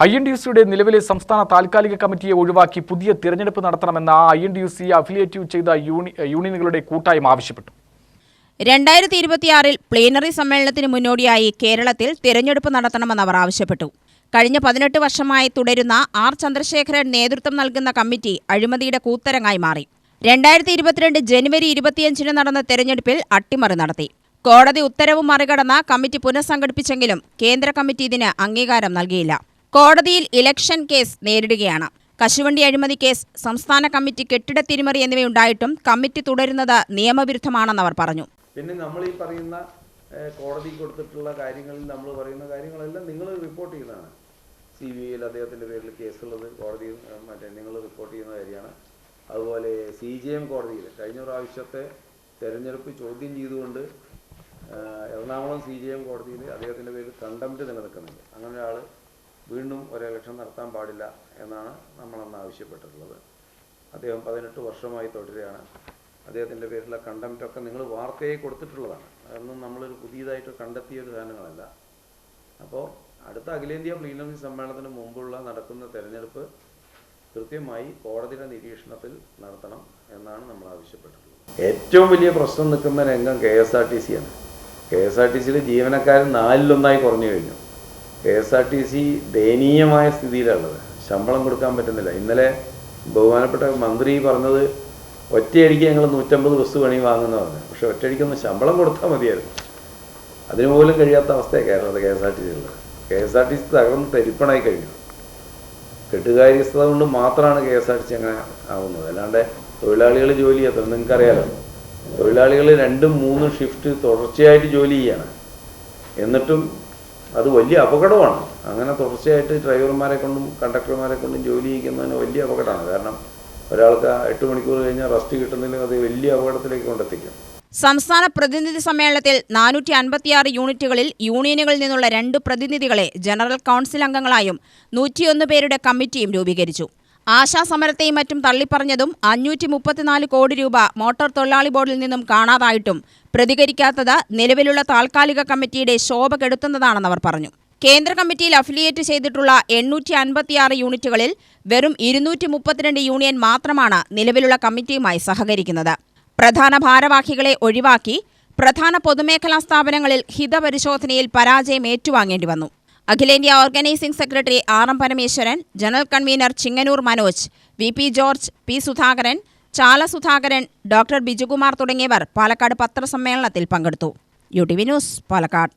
I N D U സിയുടെ നിലവിലെ സംസ്ഥാന താൽക്കാലിക കമ്മിറ്റിയെ ഒഴിവാക്കി പുതിയ തിരഞ്ഞെടുപ്പ് നടത്തണമെന്ന് ആ I N D U C affiliative ചെയ്ത യൂണി യൂണിയനുകളുടെ കൂട്ടായ്മ ആവശ്യപ്പെട്ടു. രണ്ടായിരത്തി ഇരുപത്തിയാറിൽ പ്ലീനറി സമ്മേളനത്തിന് മുന്നോടിയായി കേരളത്തിൽ തിരഞ്ഞെടുപ്പ് നടത്തണമെന്ന് അവർ ആവശ്യപ്പെട്ടു. കഴിഞ്ഞ പതിനെട്ട് വർഷമായി തുടരുന്ന ആർ ചന്ദ്രശേഖരൻ നേതൃത്വം നൽകുന്ന കമ്മിറ്റി അഴിമതിയുടെ കൂത്തരങ്ങായി മാറി. രണ്ടായിരത്തി ഇരുപത്തിരണ്ട് ജനുവരി ഇരുപത്തിയഞ്ചിന് നടന്ന തെരഞ്ഞെടുപ്പിൽ അട്ടിമറി നടത്തി. കോടതി ഉത്തരവ് മറികടന്ന കമ്മിറ്റി പുനഃസംഘടിപ്പിച്ചെങ്കിലും കേന്ദ്ര കമ്മിറ്റി ഇതിന് അംഗീകാരം നൽകിയില്ല. കോടതിയിൽ ഇലക്ഷൻ കേസ് നേരിടുകയാണ്. കശുവണ്ടി അഴിമതി കേസ് സംസ്ഥാന കമ്മിറ്റി കെട്ടിട തിരിമറി എന്നിവയുണ്ടായിട്ടും കമ്മിറ്റി തുടരുന്നത് നിയമവിരുദ്ധമാണെന്ന് അവർ പറഞ്ഞു. പിന്നെ നമ്മൾ ഈ പറയുന്ന കോടതി കൊടുത്തിട്ടുള്ള കാര്യങ്ങളിൽ നമ്മൾ പറയുന്ന കാര്യങ്ങളെല്ലാം നിങ്ങൾ റിപ്പോർട്ട് ചെയ്യുന്നതാണ്. സി ബി ഐയിൽ അദ്ദേഹത്തിന്റെ പേരിൽ കേസുള്ളത് കോടതിയിൽ മറ്റേ നിങ്ങൾ റിപ്പോർട്ട് ചെയ്യുന്ന കാര്യമാണ്. അതുപോലെ സി ജി എം കോടതിയിൽ കഴിഞ്ഞ പ്രാവശ്യത്തെ തെരഞ്ഞെടുപ്പ് ചോദ്യം ചെയ്തുകൊണ്ട് എറണാകുളം സി ജി എം കോടതിയിൽ അദ്ദേഹത്തിന്റെ പേരിൽ കണ്ടംപ്റ്റ് നിലനിൽക്കുന്നുണ്ട്. അങ്ങനെ ഒരാൾ വീണ്ടും ഒരു ഇലക്ഷൻ നടത്താൻ പാടില്ല എന്നാണ് നമ്മളന്ന് ആവശ്യപ്പെട്ടിട്ടുള്ളത്. അദ്ദേഹം പതിനെട്ട് വർഷമായി തുടരുകയാണ്. അദ്ദേഹത്തിന്റെ പേരിലുള്ള കണ്ടംറ്റൊക്കെ നിങ്ങൾ വാർത്തയായി കൊടുത്തിട്ടുള്ളതാണ്. അതൊന്നും നമ്മളൊരു പുതിയതായിട്ട് കണ്ടെത്തിയ ഒരു സാധനങ്ങളല്ല. അപ്പോൾ അടുത്ത അഖിലേന്ത്യാ പ്ലീനറി സമ്മേളനത്തിന് മുമ്പുള്ള നടക്കുന്ന തെരഞ്ഞെടുപ്പ് കൃത്യമായി കോടതിയുടെ നിരീക്ഷണത്തിൽ നടത്തണം എന്നാണ് നമ്മൾ ആവശ്യപ്പെട്ടിട്ടുള്ളത്. ഏറ്റവും വലിയ പ്രശ്നം നിൽക്കുന്ന രംഗം കെ എസ് ആർ ടി സിയാണ് കെ എസ് ആർ ടി സിയിൽ ജീവനക്കാരൻ നാലിലൊന്നായി കുറഞ്ഞു കഴിഞ്ഞു. K S R T C ദയനീയമായ സ്ഥിതിയിലുള്ളത്. ശമ്പളം കൊടുക്കാൻ പറ്റുന്നില്ല. ഇന്നലെ ബഹുമാനപ്പെട്ട മന്ത്രി പറഞ്ഞത് ഒറ്റയടിക്ക് ഞങ്ങൾ നൂറ്റമ്പത് ബസ് പണി പറഞ്ഞു പക്ഷെ ഒറ്റയടിക്കൊന്ന് ശമ്പളം കൊടുത്താൽ മതിയായിരുന്നു. അതിനു പോലും കഴിയാത്ത അവസ്ഥയാണ് കേരളത്തിൽ K S R T C ഉള്ളത് K S R T C തകർന്ന് തരിപ്പണായി കഴിഞ്ഞു. കെട്ടുകാര്യസ്ഥത കൊണ്ട് മാത്രമാണ് K S R T C അങ്ങനെ ആവുന്നത്. അല്ലാണ്ട് തൊഴിലാളികൾ ജോലി ചെയ്യാത്ത നിങ്ങൾക്കറിയാലോ തൊഴിലാളികൾ രണ്ടും മൂന്നും ഷിഫ്റ്റ് തുടർച്ചയായിട്ട് ജോലി ചെയ്യാണ്. എന്നിട്ടും അത് വലിയ അപകടമാണ്. അങ്ങനെ തുടർച്ചയായിട്ട് ഡ്രൈവർമാരെ കൊണ്ടും കണ്ടക്ടർമാരെ കൊണ്ടും ജോലി ചെയ്യിക്കുന്നതിന് വലിയ അപകടമാണ്. കാരണം ഒരാൾക്ക് എട്ട് മണിക്കൂർ കഴിഞ്ഞാൽ റെസ്റ്റ് കിട്ടുന്നില്ലെങ്കിൽ അത് വലിയ അപകടത്തിലേക്ക് കൊണ്ടെത്തിക്കും. സംസ്ഥാന പ്രതിനിധി സമ്മേളനത്തിൽ നാനൂറ്റി അൻപത്തിയാറ് യൂണിറ്റുകളിൽ യൂണിയനുകളിൽ നിന്നുള്ള രണ്ട് പ്രതിനിധികളെ ജനറൽ കൗൺസിൽ അംഗങ്ങളായും നൂറ്റിയൊന്ന് പേരുടെ കമ്മിറ്റിയും രൂപീകരിച്ചു. ആശാസമരത്തെയും മറ്റും തള്ളിപ്പറഞ്ഞതും അഞ്ഞൂറ്റി മുപ്പത്തിനാല് കോടി രൂപ മോട്ടോർ തൊഴിലാളി ബോർഡിൽ നിന്നും കാണാതായിട്ടും പ്രതികരിക്കാത്തത് നിലവിലുള്ള താൽക്കാലിക കമ്മിറ്റിയുടെ ശോഭ കെടുത്തുന്നതാണെന്ന് അവർ പറഞ്ഞു. കേന്ദ്ര കമ്മിറ്റിയിൽ അഫിലിയേറ്റ് ചെയ്തിട്ടുള്ള എണ്ണൂറ്റി അൻപത്തിയാറ് യൂണിറ്റുകളിൽ വെറും ഇരുന്നൂറ്റി മുപ്പത്തിരണ്ട് യൂണിയൻ മാത്രമാണ് നിലവിലുള്ള കമ്മിറ്റിയുമായി സഹകരിക്കുന്നത്. പ്രധാന ഭാരവാഹികളെ ഒഴിവാക്കി പ്രധാന പൊതുമേഖലാ സ്ഥാപനങ്ങളിൽ ഹിതപരിശോധനയിൽ പരാജയം ഏറ്റുവാങ്ങേണ്ടി വന്നു. അഖിലേന്ത്യാ organising secretary R M Parameswaran general convener Chengannur Manoj V P George P Sudhakaran Chala Sudhakaran doctor Bijukumar തുടങ്ങിയവർ പാലക്കാട് പത്രസമ്മേളനത്തിൽ പങ്കെടുത്തു. U T V news Palakkad.